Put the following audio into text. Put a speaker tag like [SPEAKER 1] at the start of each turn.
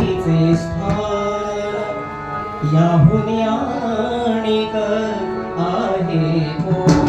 [SPEAKER 1] मातेचे स्थान याहून अनेक आहे